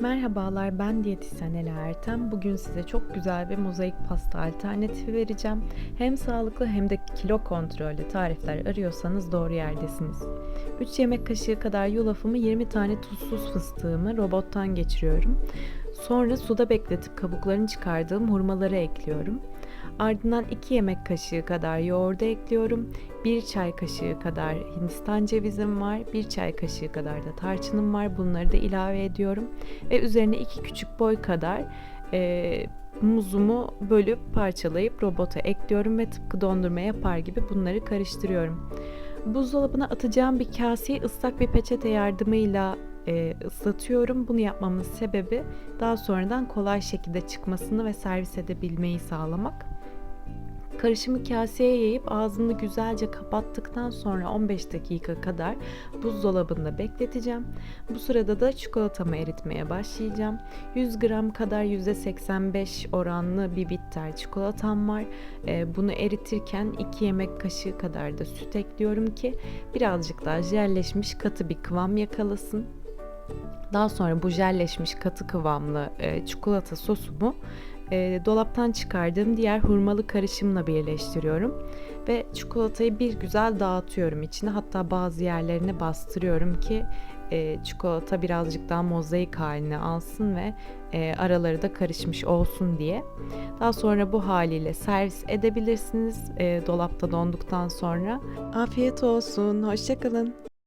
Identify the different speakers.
Speaker 1: Merhabalar ben diyetisyen Ela Ertem. Bugün size çok güzel bir mozaik pasta alternatifi vereceğim. Hem sağlıklı hem de kilo kontrollü tarifler arıyorsanız doğru yerdesiniz. 3 yemek kaşığı kadar yulafımı 20 tane tuzsuz fıstığımı robottan geçiriyorum. Sonra suda bekletip kabuklarını çıkardığım hurmaları ekliyorum. Ardından 2 yemek kaşığı kadar yoğurdu ekliyorum. 1 çay kaşığı kadar hindistan cevizim var. 1 çay kaşığı kadar da tarçınım var. Bunları da ilave ediyorum. Ve üzerine 2 küçük boy kadar e, muzumu bölüp parçalayıp robota ekliyorum ve tıpkı dondurma yapar gibi bunları karıştırıyorum. Buzdolabına atacağım bir kaseyi ıslak bir peçete yardımıyla e, ıslatıyorum. Bunu yapmamın sebebi daha sonradan kolay şekilde çıkmasını ve servis edebilmeyi sağlamak. Karışımı kaseye yayıp ağzını güzelce kapattıktan sonra 15 dakika kadar buzdolabında bekleteceğim. Bu sırada da çikolatamı eritmeye başlayacağım. 100 gram kadar %85 oranlı bir bitter çikolatam var. Ee, bunu eritirken 2 yemek kaşığı kadar da süt ekliyorum ki birazcık daha jelleşmiş katı bir kıvam yakalasın. Daha sonra bu jelleşmiş katı kıvamlı e, çikolata sosumu e, dolaptan çıkardığım diğer hurmalı karışımla birleştiriyorum ve çikolatayı bir güzel dağıtıyorum içine hatta bazı yerlerine bastırıyorum ki e, çikolata birazcık daha mozaik haline alsın ve e, araları da karışmış olsun diye. Daha sonra bu haliyle servis edebilirsiniz e, dolapta donduktan sonra. Afiyet olsun, hoşçakalın.